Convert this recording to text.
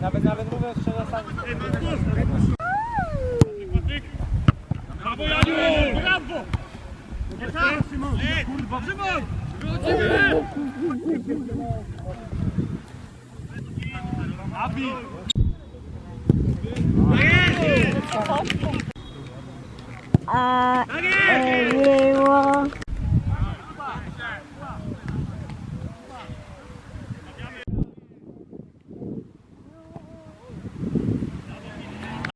Nawet, nawet mówiąc szczerze, sam Brawo Janiu! Brawo! Kurwa, Szymon! Wychodzimy! 啊！